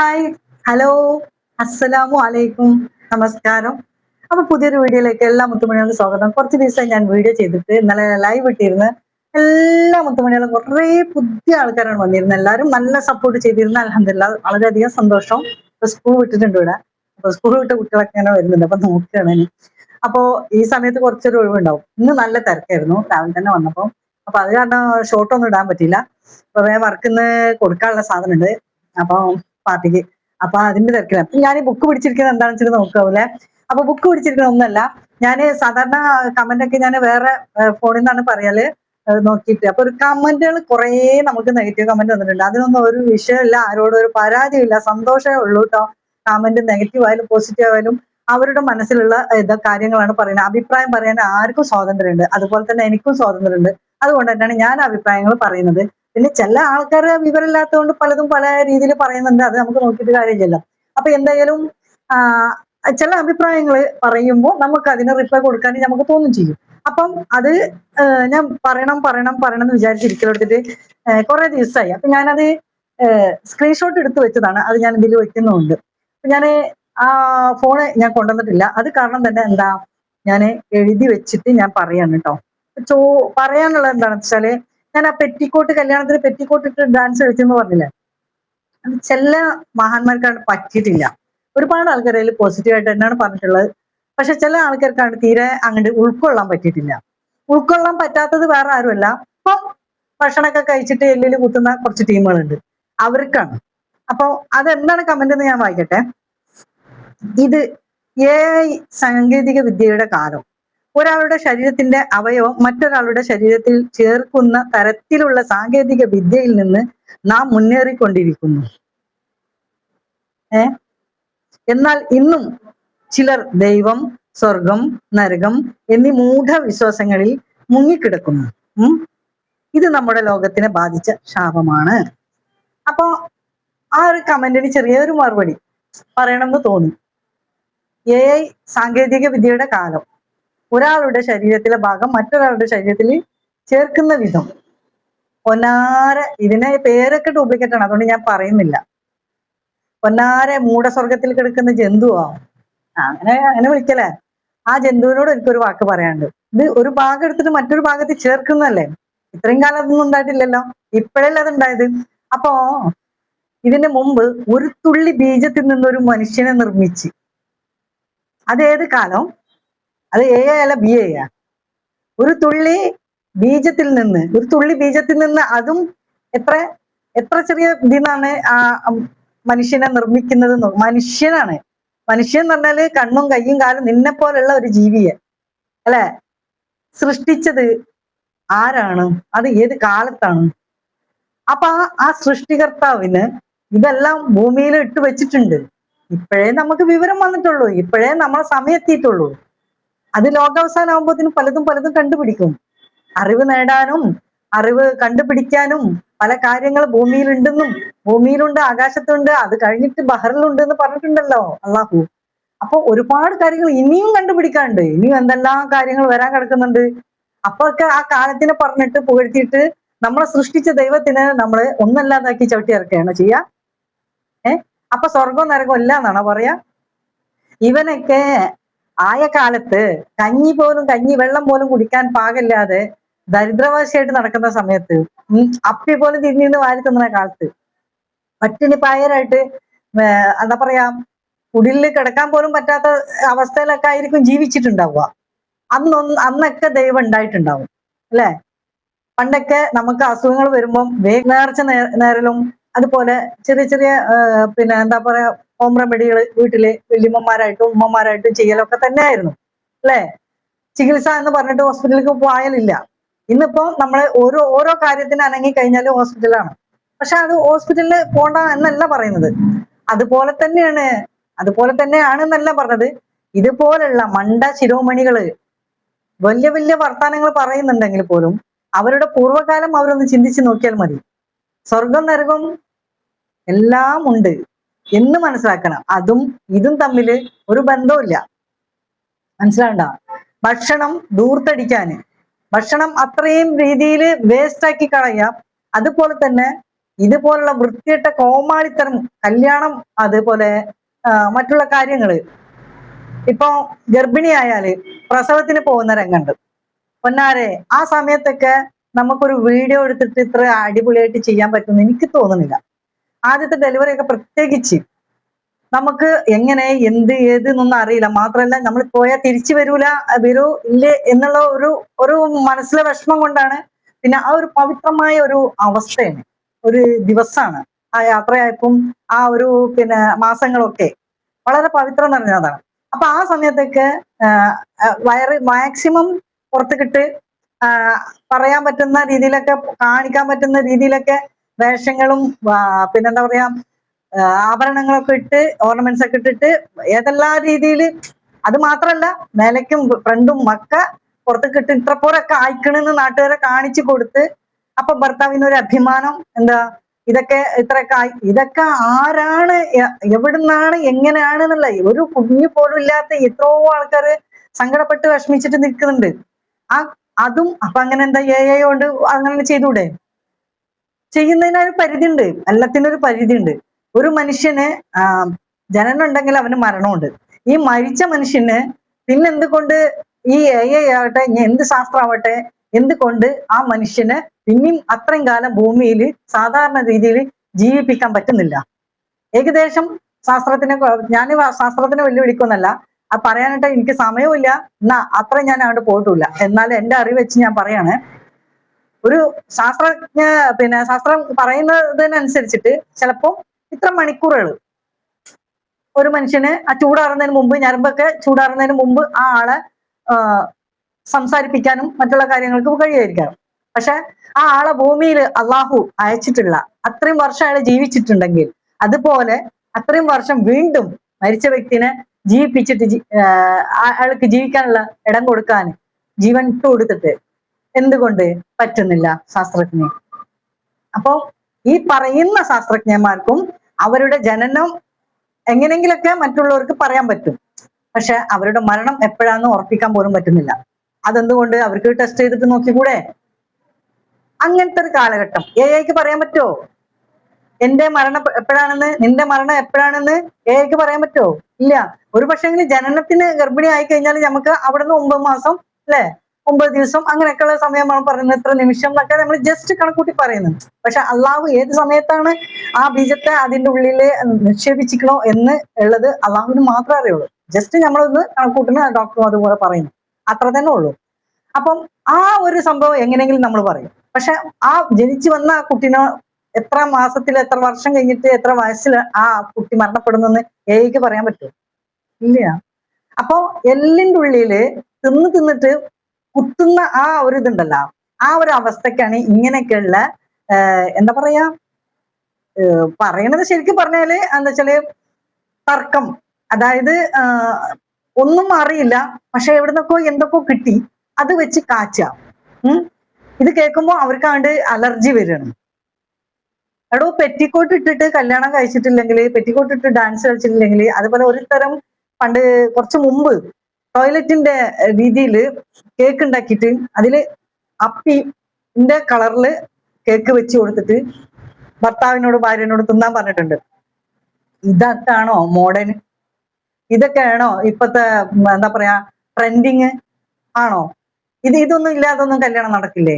Hi hello അസ്സലാമു അലൈക്കും നമസ്കാരം അപ്പൊ പുതിയൊരു വീഡിയോയിലേക്ക് എല്ലാ മുത്തുമണികളും സ്വാഗതം. കുറച്ച് ദിവസമായി ഞാൻ വീഡിയോ ചെയ്തിട്ട് ഇന്നലെ ലൈവ് ഇട്ടിരുന്ന് എല്ലാ മുത്തുമണികളും കുറേ പുതിയ ആൾക്കാരാണ് വന്നിരുന്നത്. എല്ലാവരും നല്ല സപ്പോർട്ട് ചെയ്തിരുന്ന. അലഹമില്ല വളരെയധികം സന്തോഷം. സ്കൂൾ വിട്ടിട്ടുണ്ട് ഇവിടെ. അപ്പൊ സ്കൂൾ വിട്ട കുട്ടികളൊക്കെ ഇങ്ങനെ വരുന്നുണ്ട്. അപ്പൊ നോക്കുകയാണ് ഇനി. അപ്പോ ഈ സമയത്ത് കുറച്ചൊരു ഒഴിവുണ്ടാവും. ഇന്ന് നല്ല തിരക്കായിരുന്നു. രാവിലെ തന്നെ വന്നപ്പോ. അപ്പൊ അത് കാരണം ഷോർട്ടൊന്നും ഇടാൻ പറ്റിയില്ല. അപ്പൊ വേറെ വർക്കിന്ന് കൊടുക്കാനുള്ള സാധനം ഉണ്ട് അപ്പൊ പാർട്ടിക്ക് അപ്പൊ അതിന്റെ തിരക്കിലാണ്. അപ്പൊ ഞാൻ ബുക്ക് പിടിച്ചിരിക്കുന്നത് എന്താണെന്ന് വെച്ചാൽ നോക്കാവൂലെ? അപ്പൊ ബുക്ക് പിടിച്ചിരിക്കുന്ന ഒന്നല്ല. ഞാൻ സാധാരണ കമന്റ് ഒക്കെ ഞാൻ വേറെ ഫോണിൽ നിന്നാണ് പറയാൽ നോക്കിയിട്ട്. അപ്പൊ ഒരു കമന്റുകൾ കുറെ നമുക്ക് നെഗറ്റീവ് കമന്റ് വന്നിട്ടുണ്ട്. അതിനൊന്നും ഒരു വിഷയമില്ല ആരോടും ഒരു പരാതിയില്ല സന്തോഷമേ ഉള്ളൂ കേട്ടോ കമന്റ് നെഗറ്റീവ് ആയാലും പോസിറ്റീവ് ആയാലും അവരുടെ മനസ്സിലുള്ള ഇത് കാര്യങ്ങളാണ് പറയുന്നത്. അഭിപ്രായം പറയാൻ ആർക്കും സ്വാതന്ത്ര്യമുണ്ട്. അതുപോലെ തന്നെ എനിക്കും സ്വാതന്ത്ര്യമുണ്ട്. അതുകൊണ്ട് തന്നെയാണ് ഞാൻ അഭിപ്രായങ്ങൾ പറയുന്നത്. പിന്നെ ചില ആൾക്കാർ വിവരമില്ലാത്തതുകൊണ്ട് പലതും പല രീതിയിൽ പറയുന്നുണ്ട്. അത് നമുക്ക് നോക്കിയിട്ട് കാര്യമില്ലല്ലോ. അപ്പൊ എന്തായാലും ചില അഭിപ്രായങ്ങൾ പറയുമ്പോൾ നമുക്ക് അതിന് റിപ്ലൈ കൊടുക്കാൻ നമുക്ക് തോന്നും ചെയ്യും. അപ്പം അത് ഞാൻ പറയണം പറയണം പറയണം എന്ന് വിചാരിച്ചിരിക്കലെടുത്തിട്ട് കുറെ ദിവസമായി അപ്പൊ ഞാനത് സ്ക്രീൻഷോട്ട് എടുത്തു വെച്ചതാണ്. അത് ഞാൻ ഇതിൽ വെക്കുന്നുണ്ട്. ഞാൻ ആ ഫോണ് ഞാൻ കൊണ്ടുവന്നിട്ടില്ല. അത് കാരണം തന്നെ എന്താ ഞാൻ എഴുതി വെച്ചിട്ട് ഞാൻ പറയാണ് കേട്ടോ ചോ പറയാനുള്ളത് എന്താണെന്ന് വെച്ചാൽ ഞാൻ ആ പെറ്റിക്കോട്ട് കല്യാണത്തിന് പെറ്റിക്കോട്ട് ഇട്ട് ഡാൻസ് കളിച്ചെന്ന് പറഞ്ഞില്ലേ? അത് ചില മഹാന്മാർക്കാണ് പറ്റിയിട്ടില്ല. ഒരുപാട് ആൾക്കാർ അതിൽ പോസിറ്റീവായിട്ട് തന്നെയാണ് പറഞ്ഞിട്ടുള്ളത്. പക്ഷെ ചില ആൾക്കാർക്കാണ് തീരെ അങ്ങോട്ട് ഉൾക്കൊള്ളാൻ പറ്റിയിട്ടില്ല. ഉൾക്കൊള്ളാൻ പറ്റാത്തത് വേറെ ആരുമല്ല. ഇപ്പം ഭക്ഷണമൊക്കെ കഴിച്ചിട്ട് എല്ലിൽ കുത്തുന്ന കുറച്ച് ടീമുകളുണ്ട്. അവർക്കാണ്. അപ്പൊ അതെന്താണ് കമന്റ് എന്ന് ഞാൻ വായിക്കട്ടെ. ഇത് ഏ സാങ്കേതിക വിദ്യയുടെ കാലം. ഒരാളുടെ ശരീരത്തിന്റെ അവയവം മറ്റൊരാളുടെ ശരീരത്തിൽ ചേർക്കുന്ന തരത്തിലുള്ള സാങ്കേതിക വിദ്യയിൽ നിന്ന് നാം മുന്നേറിക്കൊണ്ടിരിക്കുന്നു. ഏ? എന്നാൽ ഇന്നും ചിലർ ദൈവം സ്വർഗം നരകം എന്നീ മൂഢവിശ്വാസങ്ങളിൽ മുങ്ങിക്കിടക്കുന്നു. ഉം? ഇത് നമ്മുടെ ലോകത്തിനെ ബാധിച്ച ശാപമാണ്. അപ്പോ ആ ഒരു കമന്റിന് ചെറിയൊരു മറുപടി പറയണമെന്ന് തോന്നി. എ ഐ സാങ്കേതിക വിദ്യയുടെ കാലം. ഒരാളുടെ ശരീരത്തിലെ ഭാഗം മറ്റൊരാളുടെ ശരീരത്തിൽ ചേർക്കുന്ന വിധം. പൊന്നാര ഇതിനെ പേരൊക്കെ ഡ്യൂപ്ലിക്കേറ്റ് ആണ്. അതുകൊണ്ട് ഞാൻ പറയുന്നില്ല. പൊന്നാര മൂടസ്വർഗത്തിൽ കിടക്കുന്ന ജന്തുവാ. ആ, അങ്ങനെ അങ്ങനെ വിളിക്കലേ ആ ജന്തുവിനോട് എനിക്കൊരു വാക്ക് പറയാണ്ട് ഇത് ഒരു ഭാഗം എടുത്തിട്ട് മറ്റൊരു ഭാഗത്ത് ചേർക്കുന്നല്ലേ ഇത്രയും കാലം അതൊന്നും ഉണ്ടായിട്ടില്ലല്ലോ. ഇപ്പോഴല്ലേ അത് ഉണ്ടായത് അപ്പോ ഇതിന് മുമ്പ് ഒരു തുള്ളി ബീജത്തിൽ നിന്നൊരു മനുഷ്യനെ നിർമ്മിച്ച്. അതേത് കാലം? അത് എ അല്ല ബി എ ഒരു തുള്ളി ബീജത്തിൽ നിന്ന് ഒരു തുള്ളി ബീജത്തിൽ നിന്ന് അതും എത്ര എത്ര ചെറിയ ഇതിന്നാണ് ആ മനുഷ്യനെ നിർമ്മിക്കുന്നത് മനുഷ്യനാണ്. മനുഷ്യൻ എന്ന് പറഞ്ഞാൽ കണ്ണും കയ്യും കാലും നിന്നെ പോലുള്ള ഒരു ജീവിയെ. അല്ലെ? സൃഷ്ടിച്ചത് ആരാണ്? അത് ഏത് കാലത്താണ്? അപ്പൊ ആ സൃഷ്ടികർത്താവിന് ഇതെല്ലാം ഭൂമിയിൽ ഇട്ട് വെച്ചിട്ടുണ്ട്. ഇപ്പോഴേ നമുക്ക് വിവരം വന്നിട്ടുള്ളൂ. ഇപ്പോഴേ നമ്മളെ സമയം എത്തിയിട്ടുള്ളൂ. അത് ലോകാവസാനം ആകുമ്പോഴത്തേനും പലതും പലതും കണ്ടുപിടിക്കും. അറിവ് നേടാനും അറിവ് കണ്ടുപിടിക്കാനും പല കാര്യങ്ങൾ ഭൂമിയിലുണ്ടെന്നും ഭൂമിയിലുണ്ട് ആകാശത്തുണ്ട് അത് കഴിഞ്ഞിട്ട് ബഹറിലുണ്ട് എന്ന് പറഞ്ഞിട്ടുണ്ടല്ലോ അള്ളാഹു. അപ്പൊ ഒരുപാട് കാര്യങ്ങൾ ഇനിയും കണ്ടുപിടിക്കാനുണ്ട്. ഇനിയും എന്തെല്ലാം കാര്യങ്ങൾ വരാൻ കിടക്കുന്നുണ്ട്. അപ്പൊ ഒക്കെ ആ കാലത്തിനെ പറഞ്ഞിട്ട് പുകഴ്ത്തിയിട്ട് നമ്മളെ സൃഷ്ടിച്ച ദൈവത്തിന് നമ്മൾ ഒന്നല്ലാതാക്കി ചവിട്ടി ഇറക്കുകയാണ് ചെയ്യാ. ഏഹ് അപ്പൊ സ്വർഗവും നരകവും ഇല്ല എന്നാണോ പറയാ? ഇവനൊക്കെ ആയ കാലത്ത് കഞ്ഞി പോലും കഞ്ഞി വെള്ളം പോലും കുടിക്കാൻ പാകില്ലാതെ ദരിദ്രവാശിയായിട്ട് നടക്കുന്ന സമയത്ത് അപ്പി പോലും തിരിഞ്ഞിരുന്ന് വാരി തിന്നുന്ന കാലത്ത് പട്ടിണി പായരായിട്ട് എന്താ പറയാ കുടിലിൽ കിടക്കാൻ പോലും പറ്റാത്ത അവസ്ഥയിലൊക്കെ ആയിരിക്കും ജീവിച്ചിട്ടുണ്ടാവുക. അന്നൊന്ന് അന്നൊക്കെ ദൈവം ഉണ്ടായിട്ടുണ്ടാവും. അല്ലെ? പണ്ടൊക്കെ നമുക്ക് അസുഖങ്ങൾ വരുമ്പം വേഗ നേർച്ച നേരലും അതുപോലെ ചെറിയ ചെറിയ പിന്നെ എന്താ പറയാ ഹോം റെമഡികൾ വീട്ടിലെ വല്യമ്മമാരായിട്ടും ഉമ്മമാരായിട്ടും ചെയ്യലൊക്കെ തന്നെയായിരുന്നു. അല്ലെ? ചികിത്സ എന്ന് പറഞ്ഞിട്ട് ഹോസ്പിറ്റലിലേക്ക് പോയാലില്ല. ഇന്നിപ്പോ നമ്മൾ ഓരോ ഓരോ കാര്യത്തിന് അനങ്ങി കഴിഞ്ഞാൽ ഹോസ്പിറ്റലാണ്. പക്ഷെ അത് ഹോസ്പിറ്റലിൽ പോണ്ട എന്നല്ല പറയുന്നത്. അതുപോലെ തന്നെയാണ് അതുപോലെ തന്നെയാണ് എന്നല്ല പറഞ്ഞത്. ഇതുപോലുള്ള മണ്ട ശിരോമണികൾ വലിയ വലിയ വർത്തമാനങ്ങൾ പറയുന്നുണ്ടെങ്കിൽ പോലും അവരുടെ പൂർവകാലം അവരൊന്ന് ചിന്തിച്ചു നോക്കിയാൽ മതി. സ്വർഗം നരകം എല്ലാം ഉണ്ട് എന്ന് മനസ്സിലാക്കണം. അതും ഇതും തമ്മിൽ ഒരു ബന്ധവുമില്ല. മനസ്സിലാണ്ട ഭക്ഷണം ദൂർത്തടിക്കാന്. ഭക്ഷണം അത്രയും രീതിയിൽ വേസ്റ്റാക്കി കളയാം. അതുപോലെ തന്നെ ഇതുപോലുള്ള വൃത്തിയിട്ട കോമാളിത്തരം കല്യാണം അതുപോലെ മറ്റുള്ള കാര്യങ്ങൾ. ഇപ്പൊ ഗർഭിണിയായാൽ പ്രസവത്തിന് പോകുന്ന രംഗമുണ്ട്. പൊന്നാരെ ആ സമയത്തൊക്കെ നമുക്കൊരു വീഡിയോ എടുത്തിട്ട് ഇത്ര അടിപൊളിയായിട്ട് ചെയ്യാൻ പറ്റുമെന്ന് എനിക്ക് തോന്നുന്നില്ല. ആദ്യത്തെ ഡെലിവറി ഒക്കെ പ്രത്യേകിച്ച് നമുക്ക് എങ്ങനെ എന്ത് ഏത് എന്നൊന്നും അറിയില്ല. മാത്രമല്ല നമ്മൾ പോയാൽ തിരിച്ചു വരൂല വരൂ ഇല്ലേ എന്നുള്ള ഒരു ഒരു മനസ്സിലെ വിഷമം കൊണ്ടാണ് പിന്നെ ആ ഒരു പവിത്രമായ ഒരു അവസ്ഥയാണ്. ഒരു ദിവസമാണ് ആ യാത്രയായപ്പം ആ ഒരു പിന്നെ മാസങ്ങളൊക്കെ വളരെ പവിത്രം നിറഞ്ഞതാണ്. അപ്പൊ ആ സമയത്തൊക്കെ വയറ് മാക്സിമം പുറത്തേക്കിട്ട് പറയാൻ പറ്റുന്ന രീതിയിലൊക്കെ കാണിക്കാൻ പറ്റുന്ന രീതിയിലൊക്കെ വേഷങ്ങളും പിന്നെന്താ പറയാ ആഭരണങ്ങളൊക്കെ ഇട്ട് ഓർണമെന്റ്സ് ഒക്കെ ഇട്ടിട്ട് ഏതെല്ലാം രീതിയിൽ അത് മാത്രല്ല മേലയ്ക്കും ഫ്രണ്ടും ഒക്കെ പുറത്തേക്ക് ഇത്ര ഇത്രപ്പോരൊക്കെ ആയിക്കണെന്ന് നാട്ടുകാരെ കാണിച്ചു കൊടുത്ത് അപ്പൊ ഭർത്താവിന് ഒരു അഭിമാനം എന്താ ഇതൊക്കെ ഇത്രയൊക്കെ ഇതൊക്കെ ആരാണ് എവിടുന്നാണ് എങ്ങനെയാണ് എന്നുള്ള ഒരു കുഞ്ഞു പോലും ഇല്ലാത്ത എത്രയോ ആൾക്കാർ സങ്കടപ്പെട്ട് വിഷമിച്ചിട്ട് നിൽക്കുന്നുണ്ട്. ആ അതും അപ്പൊ അങ്ങനെ എന്താ എ ഐ കൊണ്ട് അങ്ങനെ ചെയ്തൂടെ? ചെയ്യുന്നതിന് ഒരു പരിധി ഉണ്ട് എല്ലാത്തിനും ഒരു പരിധി ഉണ്ട് ഒരു മനുഷ്യന് ജനനം ഉണ്ടെങ്കിൽ അവന് മരണമുണ്ട്. ഈ മരിച്ച മനുഷ്യന് പിന്നെ എന്തുകൊണ്ട് ഈ എ ഐ ആവട്ടെ എന്ത് ശാസ്ത്രമാവട്ടെ എന്തുകൊണ്ട് ആ മനുഷ്യന് പിന്നെയും അത്രയും കാലം ഭൂമിയിൽ സാധാരണ രീതിയിൽ ജീവിപ്പിക്കാൻ പറ്റുന്നില്ല? ഏകദേശം ശാസ്ത്രത്തിനെ ഞാൻ ശാസ്ത്രത്തിനെ വെല്ലുവിളിക്കുന്നല്ല ആ പറയാനായിട്ട് എനിക്ക് സമയമില്ല എന്നാ അത്ര ഞാൻ അങ്ങോട്ട് പോയിട്ടില്ല. എന്നാലും എന്റെ അറിവ് വെച്ച് ഞാൻ പറയാണ്. ഒരു ശാസ്ത്രജ്ഞ പിന്നെ ശാസ്ത്രം പറയുന്നതിനനുസരിച്ചിട്ട് ചിലപ്പോ ഇത്ര മണിക്കൂറുകൾ ഒരു മനുഷ്യന് ആ ചൂടാറുന്നതിന് മുമ്പ് ഞരമ്പൊക്കെ ചൂടാറുന്നതിന് മുമ്പ് ആ ആളെ സംസാരിപ്പിക്കാനും മറ്റുള്ള കാര്യങ്ങൾക്കും കഴിയുമായിരിക്കാം പക്ഷെ ആ ആളെ ഭൂമിയിൽ അള്ളാഹു അയച്ചിട്ടുള്ള അത്രയും വർഷം അയാൾ ജീവിച്ചിട്ടുണ്ടെങ്കിൽ അതുപോലെ അത്രയും വർഷം വീണ്ടും മരിച്ച വ്യക്തിനെ ജീവിപ്പിച്ചിട്ട് അയാൾക്ക് ജീവിക്കാനുള്ള ഇടം കൊടുക്കാൻ ജീവൻ ഇട്ട് കൊടുത്തിട്ട് എന്തുകൊണ്ട് പറ്റുന്നില്ല ശാസ്ത്രജ്ഞന് അപ്പോ ഈ പറയുന്ന ശാസ്ത്രജ്ഞന്മാർക്കും അവരുടെ ജനനം എങ്ങനെങ്കിലൊക്കെ മറ്റുള്ളവർക്ക് പറയാൻ പറ്റും. പക്ഷെ അവരുടെ മരണം എപ്പോഴാന്ന് ഉറപ്പിക്കാൻ പോലും പറ്റുന്നില്ല. അതെന്തുകൊണ്ട്? അവർക്ക് ടെസ്റ്റ് ചെയ്തിട്ട് നോക്കിക്കൂടെ? അങ്ങനത്തെ ഒരു കാലഘട്ടം. എ ഐക്ക് പറയാൻ പറ്റുമോ എന്റെ മരണം എപ്പോഴാണെന്ന് നിന്റെ മരണം എപ്പോഴാണെന്ന് ഏക്ക് പറയാൻ പറ്റുമോ ഇല്ല. ഒരു പക്ഷെങ്കിൽ ജനനത്തിന് ഗർഭിണി ആയി കഴിഞ്ഞാൽ നമുക്ക് അവിടെ നിന്ന് ഒമ്പത് മാസം അല്ലെ? ഒമ്പത് ദിവസം അങ്ങനെയൊക്കെയുള്ള സമയമാണ് പറയുന്നത്. ഇത്ര നിമിഷം എന്നൊക്കെ നമ്മൾ ജസ്റ്റ് കണക്കൂട്ടി പറയുന്നത്. പക്ഷെ അള്ളാഹു ഏത് സമയത്താണ് ആ ബീജത്തെ അതിന്റെ ഉള്ളിൽ നിക്ഷേപിച്ചിക്കണോ എന്ന് ഉള്ളത് അള്ളാഹുവിന് മാത്രമേ അറിയുള്ളൂ. ജസ്റ്റ് നമ്മളൊന്ന് കണക്കൂട്ടുന്ന ഡോക്ടറും അതുപോലെ പറയുന്നു. അത്ര തന്നെ ഉള്ളൂ. അപ്പം ആ ഒരു സംഭവം എങ്ങനെയെങ്കിലും നമ്മൾ പറയും. പക്ഷെ ആ ജനിച്ചു വന്ന ആ കുട്ടീനെ എത്ര മാസത്തിൽ എത്ര വർഷം കഴിഞ്ഞിട്ട് എത്ര വയസ്സിൽ ആ കുട്ടി മരണപ്പെടുന്നെന്ന് ഏക്ക് പറയാൻ പറ്റുമോ ഇല്ല. അപ്പോ എല്ലിന്റെ ഉള്ളിൽ തിന്ന് തിന്നിട്ട് കുത്തുന്ന ആ ഒരു ഇതുണ്ടല്ലോ ആ ഒരു അവസ്ഥക്കാണ് ഇങ്ങനെയൊക്കെയുള്ള എന്താ പറയാ പറയണത് ശരിക്കും പറഞ്ഞാൽ എന്താ വെച്ചാൽ തർക്കം. അതായത് ഒന്നും അറിയില്ല പക്ഷെ എവിടുന്നൊക്കെ എന്തൊക്കെ കിട്ടി അത് വെച്ച് കാച്ച. ഇത് കേൾക്കുമ്പോ അവർക്കാണ്ട് അലർജി വരികയാണ് എടോ പെറ്റിക്കോട്ട് ഇട്ടിട്ട് കല്യാണം കഴിച്ചിട്ടില്ലെങ്കിൽ പെറ്റിക്കോട്ട് ഇട്ട് ഡാൻസ് കളിച്ചിട്ടില്ലെങ്കിൽ അതുപോലെ ഒരു തരം പണ്ട് കുറച്ച് മുമ്പ് ടോയ്ലറ്റിന്റെ രീതിയിൽ കേക്ക് ഉണ്ടാക്കിയിട്ട് അതിൽ അപ്പിന്റെ കളറിൽ കേക്ക് വെച്ച് കൊടുത്തിട്ട് ഭർത്താവിനോട് ഭാര്യനോട് തിന്നാൻ പറഞ്ഞിട്ടുണ്ട്. ഇതൊക്കെയാണോ മോഡേൺ ഇതൊക്കെയാണോ ഇപ്പത്തെ എന്താ പറയാ ട്രെൻഡിങ് ആണോ? ഇത് ഇതൊന്നും ഇല്ലാതൊന്നും കല്യാണം നടക്കില്ലേ?